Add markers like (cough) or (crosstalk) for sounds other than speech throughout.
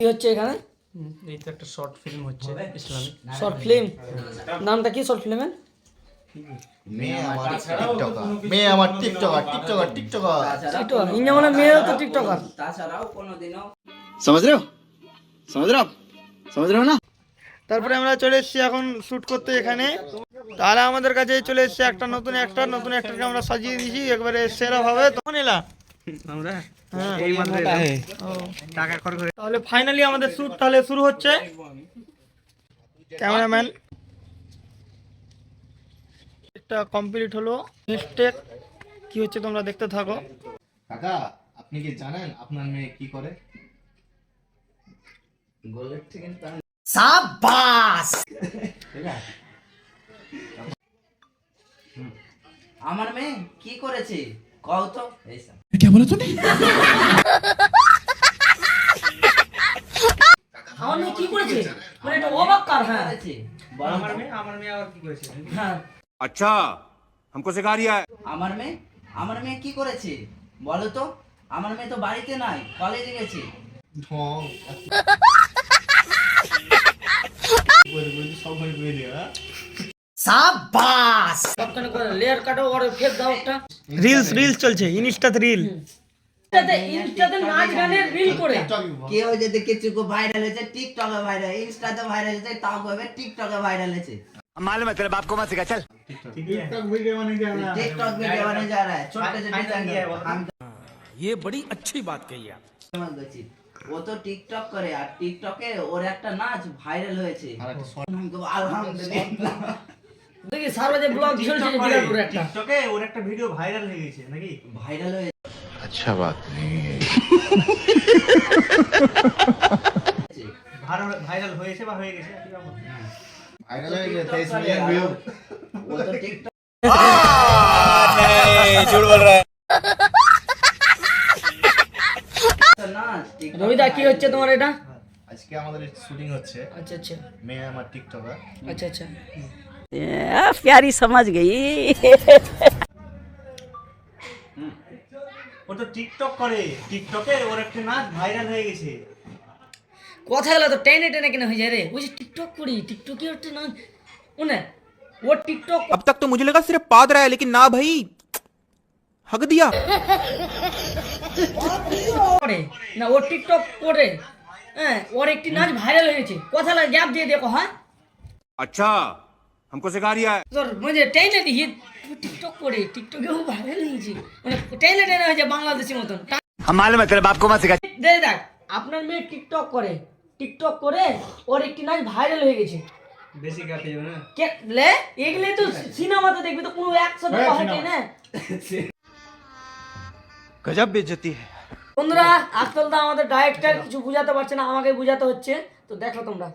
কি হচ্ছে এখানে? এই তো একটা শর্ট ফিল্ম হচ্ছে ইসলামিক। শর্ট ফিল্ম নামটা কি শর্ট ফিল্মের আমার মানে তো না। তারপরে আমরা চলে এসেছি এখন শ্যুট করতে এখানে। তারা আমাদের কাছে চলে এসেছে একটা নতুন একটা নতুন একটাকে আমরা সাজিয়ে দিয়েছি একবারে সেরা হবে তখন এলা আমরা? হ্যাঁ। এই টাকা খরচ তাহলে ফাইনালি আমাদের শ্যুট তাহলে শুরু হচ্ছে। ক্যামেরাম্যান একটা কমপ্লিট হলো। মিস্টেক কি হচ্ছে তোমরা দেখতে থাকো। কাকা আপনি কি জানেন আপনার মেয়ে কি করে? গোলের থেকে হুম। আমার মেয়ে কি করেছে? কও তো। এই সব। আমার মেয়ে কি করেছে মানে এটা অবাক কার হ্যাঁ করেছে? বলো আমার তো। মেয়ে আমার মেয়ে আবার কি করেছে হ্যাঁ अच्छा हमको सिखा रिया है আমার মেয়ে আমার মেয়ে কি করেছে বলো তো আমার মেয়ে তো বাড়িতে নাই কলেজে গেছে (laughs) ঢং বলে বলে সব ঘরে ঘুরে দিয়ে হ্যাঁ সবখানে করে লেয়ার কাটো আর ফের দাও একটা রিলস রিলস চলছে ইনস্টাতে রিল ইনস্টাতে ইনস্টাতে নাচ গানের রিল করে কেউ যদি কিছু ভাইরাল হয়েছে টিকটকে ভাইরাল ইনস্টাতে ভাইরাল হয়েছে তাও কবে টিকটকে ভাইরাল হয়েছে मालूम है तेरे बाप को मत सिखा चल टिकटॉक वीडियो बने जा रहा है छोटे छोटे चैनल हम ये बड़ी अच्छी बात कही आप समझ গেছি ও তো টিকটক করে আর টিকটকে ওর একটা নাচ ভাইরাল হয়েছে আলহামদুলিল্লাহ দেখি সারা যে ব্লগ চলছে বিরাট বড় একটা টিকটকে ওর একটা ভিডিও ভাইরাল হয়ে গেছে নাকি ভাইরাল হয়েছে अच्छा बात नहीं है ভাইরাল হয়েছে বা হয়ে গেছে একই ব্যাপার। ভাইরাল হয়ে গেছে 23 মিলিয়ন ভিউ ও তো টিকটক নাচ টিকটক রবিদা কি হচ্ছে তোমার এটা আজকে আমাদের শুটিং হচ্ছে আচ্ছা আচ্ছা মেয়ে আমার টিকটকার আচ্ছা আচ্ছা प्यारी समझ गई ও তো টিকটক করে টিকটকে ওর একটা নাচ ভাইরাল হয়ে গেছে কথা গেলে তো টেনে টেনে কেন হয়ে যায় রে ওই যে টিকটক করি টিকটকে একটা নাচ ও না ও টিকটক अब तक तो मुझे लगा सिर्फ पाद रहा है लेकिन ना भाई हक दिया করে না ও টিকটক করে হ্যাঁ ওর একটি নাচ ভাইরাল হয়েছে কথা লাগে গ্যাপ দিয়ে দেখো হ্যাঁ अच्छा हमको सिखा रिया है তোর মানে টেনে দিই ও টিকটক করে টিকটকে ও ভাইরাল হয়েছে মানে টেনে টেনে হয়েছে বাংলাদেশি মতন টা- हम मालूम है तेरे बाप को मत सिखा দে দেখ আপনার মেয়ে টিকটক করে টিকটক করে ওর একটি নাচ ভাইরাল হয়ে গেছে বেশি কাটে যাবে না কে লে এগুলো তো সিনেমাতে দেখবি তো কোনো একসাথে হয় না गजब बेइज्जती है বন্ধুরা আজকাল তো আমাদের ডাইরেক্টর কিছু বুঝাতে পারছে না আমাকে বুঝাতে হচ্ছে তো দেখো তোমরা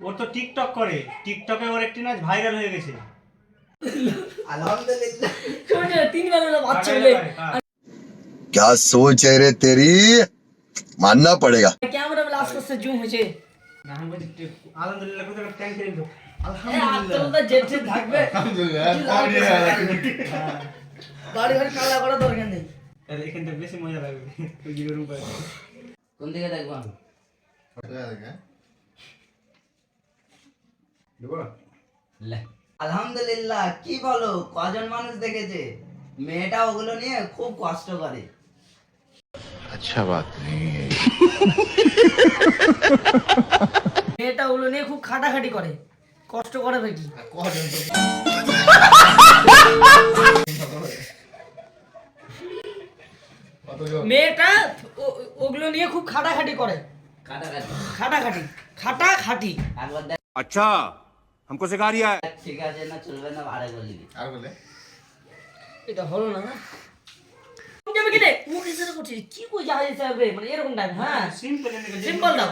ওর তো টিকটক করে টিকটকে ওর একটি নাচ ভাইরাল হয়ে গেছে আলহামদুলিল্লাহ শুনে তিনবার হলো বাচ্চা বলে क्या सोच है रे तेरी मानना पड़ेगा ক্যামেরা বলে আস্তে আস্তে জুম হয়েছে না আমি বলছি টি- আলহামদুলিল্লাহ কোথাও ট্যাঙ্ক করে দিল আজকাল জেট জেট থাকবে বাড়ি বাড়ি কালা করা দরকার নেই এখান থেকে বেশি মজা লাগবে ওই জিগের উপরে কোন দিকে দেখবো আমি লে। আলহামদুলিল্লাহ কি বলো? কজন মানুষ দেখেছে? মেয়েটা ওগুলো নিয়ে খুব কষ্ট করে। আচ্ছা মেয়েটা ওগুলো নিয়ে খুব খাটাখাটি করে। কষ্ট করে নাকি? মেয়েটা ওগুলো নিয়ে খুব খাটাখাটি করে। খাটাখাটি খাটাখাটি একবার দেখ अच्छा हमको सिखा रिया है ঠিক আছে না চলবে না ভাড়া বলবি আর বলে এটা হলো না না যাবে কি রে ও কিসের করছিস কি কই যা হিসাব রে মানে এরকম টাইপ হ্যাঁ সিম্পল সিম্পল দাও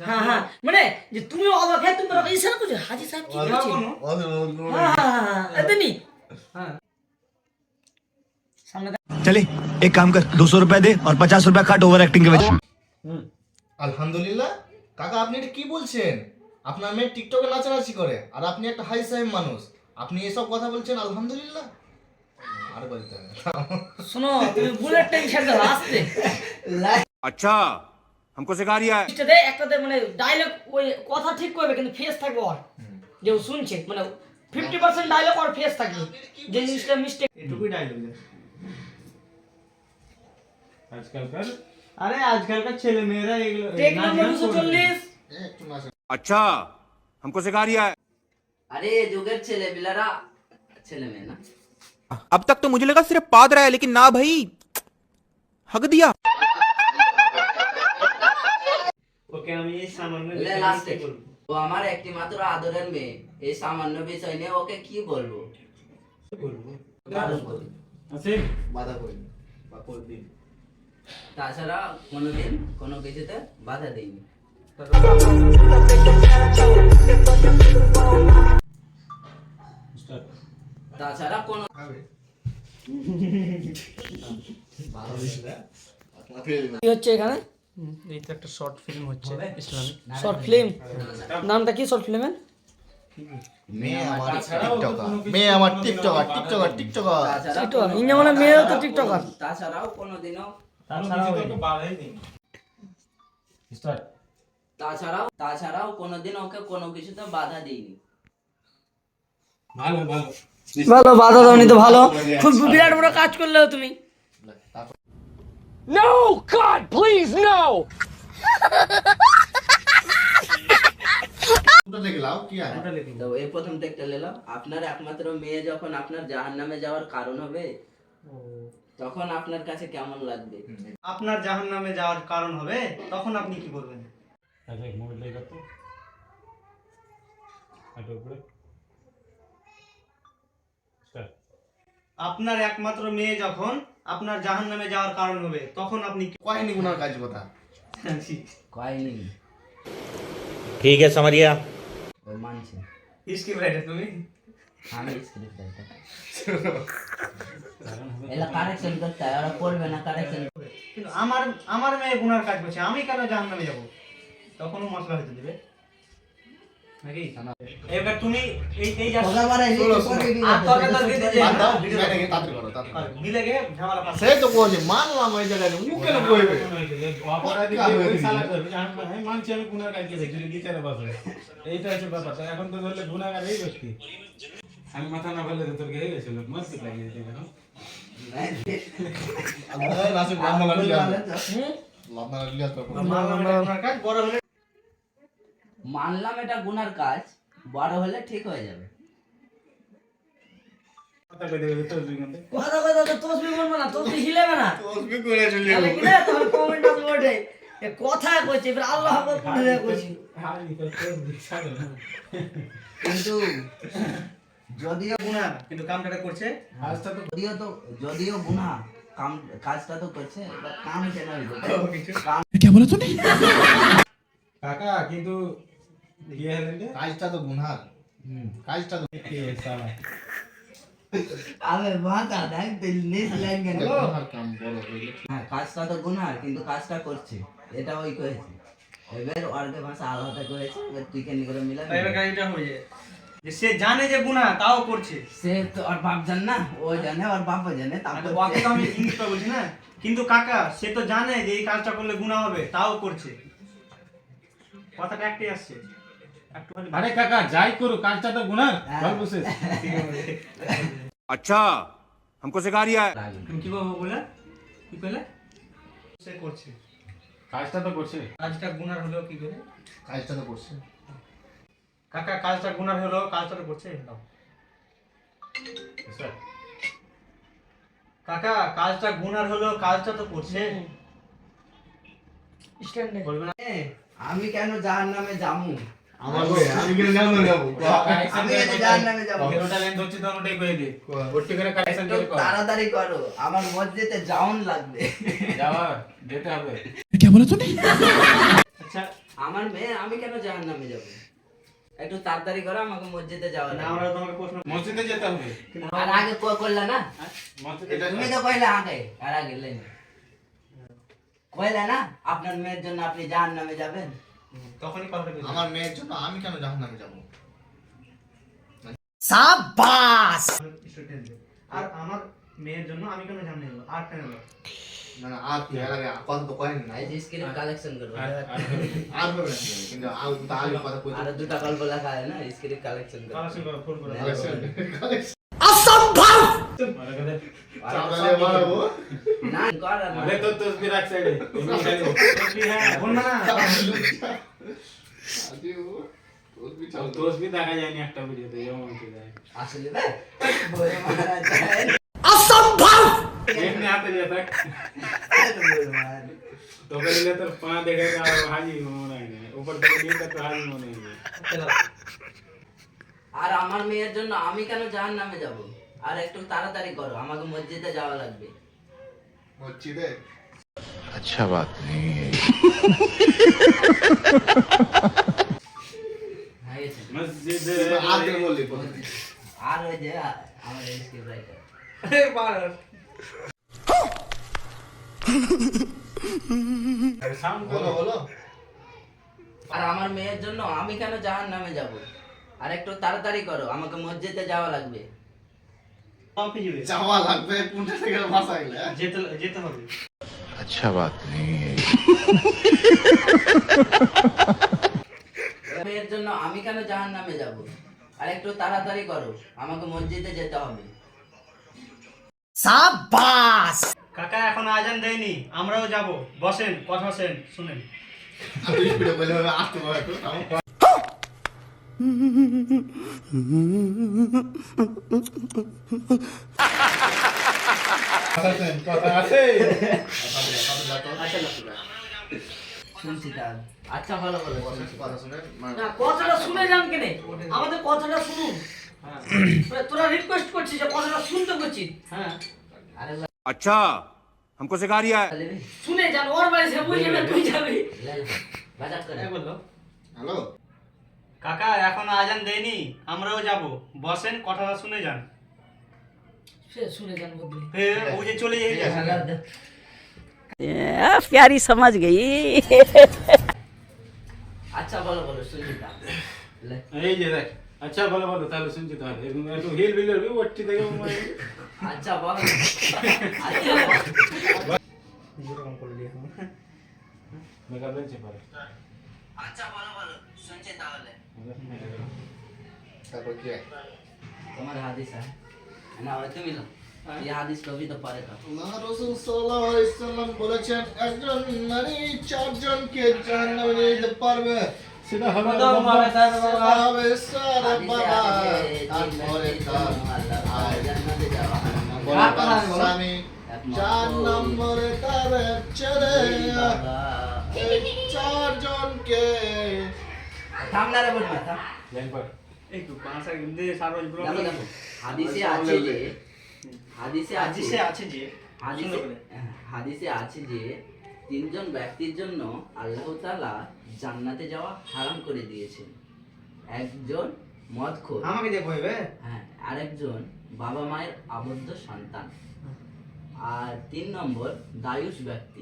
হ্যাঁ হ্যাঁ মানে যে তুমি অবাক হ্যাঁ তুমি বলো ইশারা করছো হাজি সাহেব কি করছে হ্যাঁ হ্যাঁ হ্যাঁ এতনি হ্যাঁ সামনে चले एक काम कर दो सौ रुपया दे और पचास रुपया काट ओवर एक्टिंग के वजह আলহামদুলিল্লাহ কাকা আপনি এটা কি বলছেন আপনার মেয়ে টিকটকে নাচানাচি করে আর আপনি একটা হাই সাহেব মানুষ আপনি এসব কথা বলছেন আলহামদুলিল্লাহ আরে বলতে হবে শোনো তুমি বুলেট ট্রেন ছেড়ে দাও আসতে अच्छा हमको सिखा रिया है দে একটাতে মানে ডায়লগ ওই কথা ঠিক করবে কিন্তু ফেস থাকবে ওর যে ও শুনছে মানে ফিফটি পার্সেন্ট ডায়লগ ওর ফেস থাকবে যে জিনিসটা মিস্টেক এটুকুই ডায়লগ আজকালকার আরে আজকালকার ছেলে মেয়েরা এগুলো টেক নাচ নম্বর গান দুশো করবে। চল্লিশ একটু না अच्छा हमको सिखा रिया है আরে এ যুগের ছেলে পিলারা ছেলে মেয়ে না अब तक तो मुझे लगा सिर्फ पाद रहा है लेकिन ना भाई हक दिया ওকে আমি এই সামান্য লে বিষয়ে লাস্টে কি বলবো? ও আমার একটি মাত্র আদরের মেয়ে এই সামান্য বিষয় নিয়ে ওকে কি বলবো বলবো বারণ করি। আছে বাধা করি বা করবি তাছাড়া কোনোদিন কোনো কিছুতে বাধা দিইনি। তাছাড়া কোনো কি হচ্ছে এখানে? এই তো একটা শর্ট ফিল্ম হচ্ছে ইসলামিক শর্ট ফিল্ম নামটা কি শর্ট ফিল্মের মেয়ে আমার টিকটকার। মেয়ে আমার টিকটকার টিকটকার টিকটকার। টিকটকার। মানে মেয়েও তো টিকটকার। তাছাড়াও কোনোদিনও তাছাড়াও তাছাড়াও কোনোদিন ওকে কোনো কিছুতে বাধা দিইনি। ভালো ভালো। ভালো বাধা দাওনি তো ভালো। খুব বিরাট বড় কাজ করলেও তুমি। দেখলাম কি আছে? তো এই প্রথম টেকটা নিলাম আপনার একমাত্র মেয়ে যখন আপনার জাহান নামে যাওয়ার কারণ হবে? তখন আপনার কাছে কেমন লাগবে? আপনার জাহান নামে যাওয়ার কারণ হবে তখন আপনি কি বলবেন? আচ্ছা মোবাইল দেখা তো আপনার একমাত্র মেয়ে যখন আপনার জাহান নামে যাওয়ার কারণ হবে তখন আপনি কয়নি ওনার কাজ কথা কয়নি? ঠিক আছে মারিয়া। মানছি। ইসকি ব্রাইডার তুমি? আমি স্ক্রিপ্ট রাইটার এলা কারেকশন করতে হয় ওরা পড়বে না কারেকশন কিন্তু আমার আমার মেয়ে গুনার কাজ করছে আমি কেন জাহান নামে যাব? তখনও মশলা হতে দেবে। নাকি? এবার তুমি এই এই যা আর তর্কে তর্কে যে বাদ দাও মেয়েটাকে তাড়াতাড়ি করো তাড়াতাড়ি মিলে গিয়ে ঝামেলা পাচ্ছে। সেই তো বলছি মানলাম ওই জায়গায় ও কেন কইবে মানছি আমি গুনার কাজকে দেখি বিচারে বসে এইটা হচ্ছে ব্যাপারটা। এখন তো ধরলে গুনাগার এই ব্যক্তি আমি মাথা না ফেলে তোর হয়ে গেছিল মস্তি লাগিয়ে লাম্বা লাগিয়ে তো মানলাম এটা গুনার কাজ বড় হলে মানলাম এটা গুনার কাজ বড় হলে ঠিক হয়ে যাবে। কথা কই দেবে তোর দুই ঘণ্টা কথা তো তসবি বলব না। তসবি হিলেবে না তসবি করে চলে না তখন কমেন্ট আসবে কথা কইছে এবার আল্লাহ আকবার কোন কইছি কিন্তু যদিও কিন্তু কামটা করছে। আজটা তো যদিও তো যদিও গুনা কাম কাজটা তো করছে এবার কাম কেন হইল? কাম কাকা কিন্তু ইয়ে কাজটা তো কাজটা তো কে সালা? আবে বাঁকা দেখ দিল নিস লাইন কেন? কাম বড় হ্যাঁ কাজটা তো কিন্তু কাজটা করছে। এটা ওই করেছে এবার ওরকে ভাষা আলাদা করেছে এবার তুই কেন করে তাই এবার কাজটা হয়ে যায়। যে সে জানে যে গুনাহ তাও করছে সে তো ওর বাপ জান না ও জানে ওর বাপও জানে আর তারপর ওকে তো আমি জিনিসটা বলছি না কিন্তু কাকা সে তো জানে যে এই কাজটা করলে গুনাহ হবে তাও করছে কথাটা একটাই আসছে একটু খালি আরে কাকা যাই করু কাজটা তো গুনার গল্প শেষ अच्छा हमको सिखा रिया है লাগে। তুমি কি বলবো বলে কি কইলে সে করছে কাজটা তো করছে কাজটা গুনার হলেও কি করে কাজটা তো করছে কাকা কাজটা গুনার হলেও কাজটা তো করছে নাও। কাকা কাজটা গুনার হলেও কাজটা তো করছে। স্ট্যান্ডে বলবে না। আমি কেন জাহান নামে যামু আমার আমি কেন জানো যাব? আমি কেন জাহান নামে যাব? ওটা লেন ধরছি তখন ওটাই কয়ে দে। ভর্তি করে কালেকশন করে কর। তাড়াতাড়ি করো আমার মসজিদে যাওন লাগবে। যাওয়া যেতে হবে। আচ্ছা। আমার মেয়ে আমি কেন জাহান নামে যাব? একটু তাড়াতাড়ি করো আমাকে মসজিদে যাওয়া না আমরা তোমাকে প্রশ্ন মসজিদে যেতে হবে। আর আগে কো- করলা না? তুমি তো কইলে আগে আর আগে লেন। কইলে না আপনার মেয়ের জন্য আপনি জাহান নামে যাবেন? তখনই বলছি। আমার মেয়ের জন্য আমি কেন জাহান্নামে যাব? সাবাস আর আমার মেয়ের জন্য আমি কেন জান নেব আর কেন না না আর কি এর আগে তো কয়েন নাই যে স্ক্রিপ্ট কালেকশন করব আর আর না কিন্তু আর তো কথা কই আর দুটা গল্প লেখা হয় না স্ক্রিপ্ট কালেকশন করব কালেকশন করো ফোন করো মারা গেলে চাপালে মারবো না কর না। আরে তো তসবির এক সাইডে হ্যাঁ ফোন না তসবির দেখা যায়নি একটা ভিডিওতে যেমন হচ্ছে যায় আসলে না বই মারা যায় এমনি হাতে দিয়ে থাক বই মারা তোকে দিলে তোর পা দেখে আর হাজি মনে হয় না উপর থেকে নিয়ে তো হাজি মনে হয় আর আমার মেয়ের জন্য আমি কেন জাহান নামে যাব আর একটু তাড়াতাড়ি করো আমাকে মসজিদে যাওয়া লাগবে মসজিদে अच्छा बात नहीं है হয়ে গেছে মসজিদে আগে বললি আর ওই যে আ- আমার স্ক্রিপ্ট রাইটার সাউন্ড বলো বলো আর আমার মেয়ের জন্য আমি কেন জাহান নামে যাব? আর একটু তাড়াতাড়ি করো আমাকে মসজিদে যাওয়া লাগবে। যাওয়া লাগবে যেতে হবে। আচ্ছা মেয়ের জন্য আমি কেন জাহান নামে যাব? আর একটু তাড়াতাড়ি করো আমাকে মসজিদে যেতে হবে। কাকা এখন আজান দেয়নি আমরাও যাব। বসেন কথা বসেন শুনেন। আচ্ছা ভালো ভালো শুনছি। কথা শুনে না কথাটা শুনে যান কেনে? আমাদের কথাটা শুনুন। তোরা রিকোয়েস্ট করছিস যে কথাটা শুনতে করছিস হ্যাঁ আরে अच्छा हमको सिखा रिया है লেবে শুনে যান ওর বাড়ি সে বুঝে না তুই যাবি বাজার করে এই বললো হ্যালো কাকা এখন আজান দেয়নি আমরাও যাব বসেন কথাটা শুনে যান সে শুনে যান বদলি এ, ও যে চলে যাই आ, प्यारी समझ गई আচ্ছা বলো বলো শুনছি তাহলে লে। এই যে দেখ আচ্ছা ভালো ভালো তাহলে শুনছি তাহলে এরকম একটু হিল বিল ওটি থেকে আচ্ছা বলো আচ্ছা বলো। যেরকম করলি এখন মেকআপ দিচ্ছে পারে আচ্ছা বলো বলো শুনছি তাহলে তারপর কি তোমার হাদিস হ্যাঁ না ওই তুমি না এই হাদিস কবি তো পারে তো আল্লাহ রাসূল সাল্লাল্লাহু আলাইহি সাল্লাম বলেছেন একজন নারী চারজনকে জাহান্নামে নিয়ে যেতে পারবে সেটা হবে? সেটা হবে বাবা। তারপরে তার স্বামী। চার নম্বরে তার ছেলে। চারজনকে বলবা থাম। একটু পাঁচা হাদিসে আছে যে হাদিসে আজিসে আছে যে হাদিসে হাদিসে আছে যে তিনজন ব্যক্তির জন্য আল্লাহ তাআলা জান্নাতে যাওয়া হারাম করে দিয়েছেন। একজন মদখোর। আমাকে দিয়ে কইবে? হ্যাঁ আরেকজন বাবা মায়ের আবদ্ধ সন্তান। আর তিন নম্বর দায়ুষ ব্যক্তি।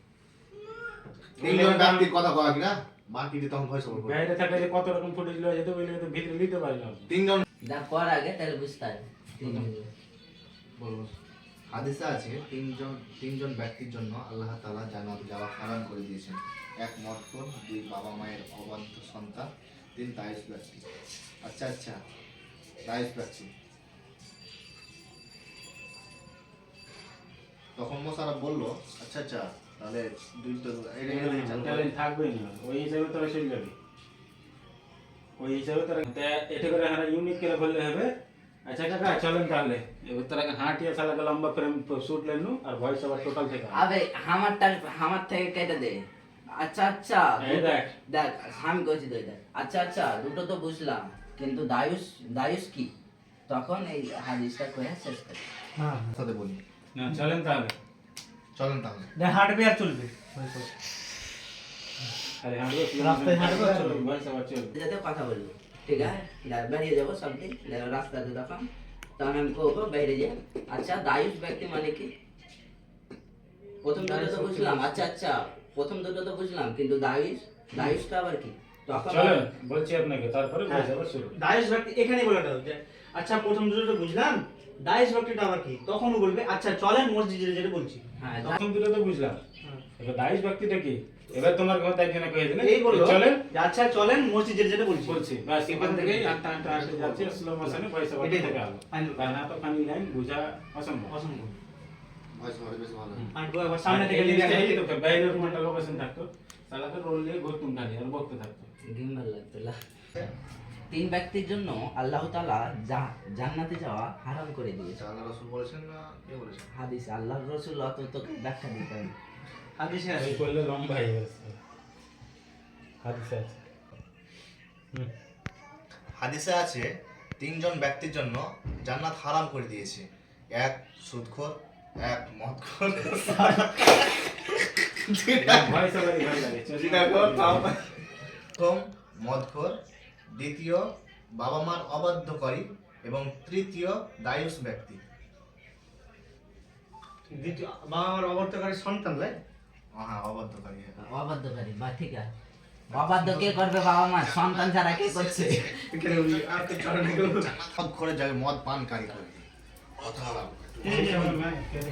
তিনজন ব্যক্তির কথা বলা কিনা? বাকিটি তখন ভয়েস ওভার বাইরে থাকলে কত রকম ফুটেজ লওয়া যেত ওইগুলো তো ভিতরে নিতে পারলাম তিনজন দেখ কর আগে তাহলে বুঝতে পারবি। বলব হাদিসে আছে তিনজন তিনজন ব্যক্তির জন্য আল্লাহ তাআলা জান্নাতে যাওয়া হারাম করে দিয়েছেন। এক মটকর দুই বাবা মায়ের অবাধ্য সন্তান তিন দায়ুস ব্যক্তি। আচ্ছা আচ্ছা। দায়ুস ব্যক্তি। তখন মোসারা বলল আচ্ছা আচ্ছা। তাহলে দুই তো এটা এটা চালু করো। ট্যালেন্ট থাকবেই না। ওই হিসাবে তোরা চলে যাবি ওই হিসাবে তোরা এটা করে হারা ইউনিক করে বললে হবে। আচ্ছা কাকা চলেন তাহলে। এবার তোরা হাঁটিয়ে সালাকে লম্বা ফ্রেম শুট লেনু আর ভয়েস ওভার টোটাল থেকে আবে হামারটা হামার থেকে কেটে দে। আচ্ছা আচ্ছা দেখ। দেখ আমি কইছি দেখ আচ্ছা আচ্ছা দুটো তো বুঝলাম কিন্তু দায়ুষ দায়ুষ কি? তখন এই হাদিসটা করে শেষ করে। হ্যাঁ সাথে বলি না চলেন তাহলে। চলেন তাহলে। দেখ হাঁটবে আর চলবে। আরে হাঁটবো রাস্তায় হাঁটবো আর চলবে। ভাই সবার চলবে। যাতে কথা বলব ঠিক আছে? লা- বেরিয়ে যাব সবদিন লা- রাস্তাতে তখন। তখন আমি করব বাইরে যাই। আচ্ছা দায়ুষ ব্যক্তি মানে কি? প্রথম দুটো তো বুঝলাম। আচ্ছা আচ্ছা প্রথম দুটো তো বুঝলাম কিন্তু দায়ুষ দায়ুষটা আবার কি? তখন চলেন বলছি আপনাকে তারপরে ভাই হ্যাঁ। সবার শুরু দায়েশ ভক্তি এখানে বলে দাও যে আচ্ছা প্রথম দুটো বুঝলাম দায়েশ ভক্তিটা আবার কি? তখনও বলবে আচ্ছা চলেন মসজিদে যেটা বলছি। হ্যাঁ প্রথম দুটো তো বুঝলাম। এবার দায়িশ ব্যক্তিটা কি? এবার তোমার কথা একজনে কয়ে দিলেন এই বলল চলেন। আচ্ছা চলেন মসজিদে যেটা বলছি। বলছি বাস এখান থেকে আটটা আটটা আটটা যাচ্ছে মোশনে পয়সা থেকে তো। ফানি লাইন বোঝা অসম্ভব। অসম্ভব। ভালো সামনে থেকে এই লিখে জিনিসটা এই রাখি। তো বাইরের কোনো লোকেশন থাকতো। সালাকে রোল নিয়ে ঘুরতুম খালি আর বকতে থাকতো। গিম্বাল লাগতো লা। তিন ব্যক্তির জন্য আল্লাহ তাআলা যা- জান্নাতে যাওয়া হারাম করে দিয়েছে। আল্লাহ রসুল বলেছেন না কে বলেছেন? হাদিস আল্লাহর রসুল অত তোকে ব্যাখ্যা দিতে হবে হাদিসে আছে। করলে লম্বা হয়ে গেছে হাদিসে আছে। হাদিসে আছে তিনজন ব্যক্তির জন্য জান্নাত হারাম করে দিয়েছে। এক সুদখোর এক মদখোর। প্রথম মদখোর দ্বিতীয় বাবা মার অবাধ্যকারী এবং তৃতীয় দায়ুস ব্যক্তি। দ্বিতীয় বাবা আমার অবর্তকারী সন্তান লাই হ্যাঁ অবাধ্যকারী হ্যাঁ। অবাধ্যকারী বা ঠিক আছে। অবাধ্য কে করবে বাবা মা সন্তান ছাড়া কে করছে? এখানে উনি আর তো চরণে কেউ মদ খোরে যাবে মদ পানকারী করে কথা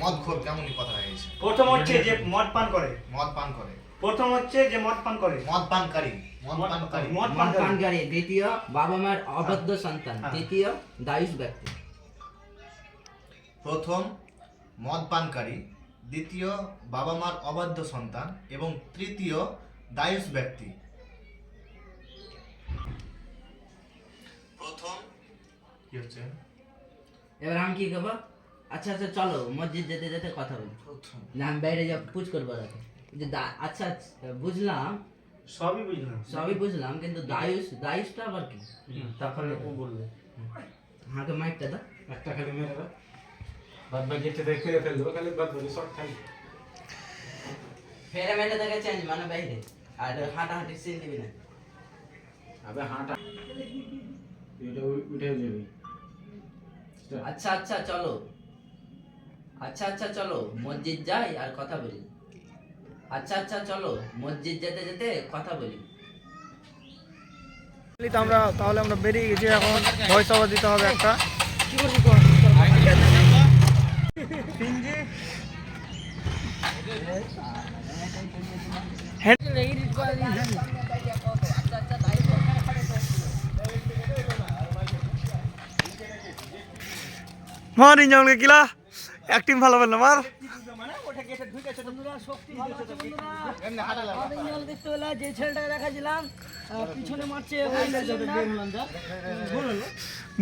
মদ খোর কেমনই কথা হয়ে প্রথম হচ্ছে যে মদ পান করে। মদ পান করে। প্রথম হচ্ছে যে মদ পান করে। মদ পানকারী মদ পানকারী মদ মদ পান করে পানকারী দ্বিতীয় বাবা মার অবাধ্য সন্তান হ্যাঁ। তৃতীয় দায়ুষ ব্যক্তি। প্রথম মদ পানকারী দ্বিতীয় বাবা মার অবাধ্য সন্তান এবং তৃতীয় দায়ুস ব্যক্তি। প্রথম কি হচ্ছে? এবার আমি কি করব? আচ্ছা আচ্ছা চলো মসজিদ যেতে যেতে কথা বলি। প্রথম। না আমি বাইরে যা পুজ করব রাতে যে দা- আচ্ছা আচ্ছা, বুঝলাম। সবই বুঝলাম। সবই বুঝলাম কিন্তু দায়ুষ দায়ুষটা আবার কি? তখন ও বলবে। হাঁকে মাইকটা দা একটা খালি মেরে দাও। বাদ বাকিটা দেখ করে ফেল দেবো খালি বাদ বাকি শর্ট খালি। ফেরে মেলে থেকে চেঞ্জ মানে বাইরে। আর হাঁটাহাঁটি সিন দিবি না। আবে হাঁটা। এটা উঠে যাবি। আচ্ছা আচ্ছা চলো। আচ্ছা আচ্ছা চলো। মসজিদ যাই আর কথা বলি। আচ্ছা আচ্ছা চলো, মসজিদ যেতে যেতে কথা বলি। আমরা, তাহলে আমরা বেরিয়ে গেছি, এখন ভয়েস দিতে হবে একটা। কি করবি কর মার ইঞ্জামকে কিলা অ্যাক্টিং ভালো বলল মার। বন্ধুরা শক্তি ভালো আছে বন্ধুরা। দেখতে পেলে যে ছেলেটাকে দেখাছিলাম পিছনে মারছে ওই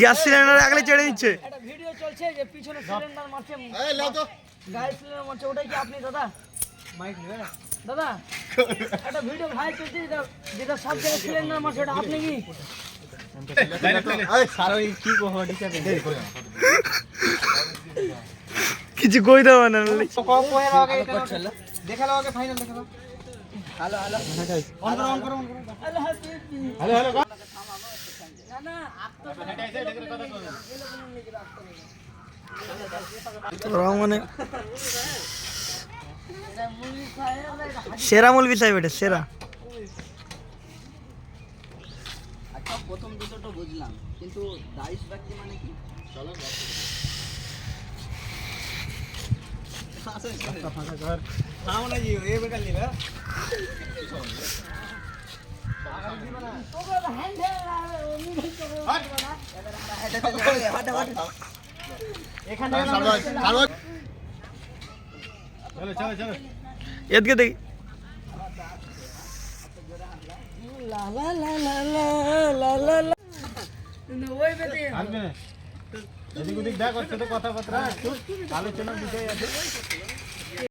গ্যাস সিলিন্ডার আগলে চেড়ে নিচ্ছে একটা ভিডিও চলছে যে পিছনে সিলিন্ডার মারছে। গায়ে সিলিন্ডার মারছে ওটাই কি আপনি দাদা? মাইক দাদা একটা ভিডিও ভাই চলছে যেটা যেটা সব জায়গায় সিলিন্ডার মারছে ওটা আপনি কি? কিছু কই দেবো না দেখাল ফাইনাল দেখাল মানে সেরা মুলবি বিষয় বেটে সেরা। আচ্ছা, প্রথম দুটো বুঝলাম কিন্তু দাইশ মানে কি? চলো এদিকে দেখি লা লা লা লা লা লা লা ওই বেদে এদিক ওদিক দেখ কথাবার্তা আলোচনা বিষয় আছে।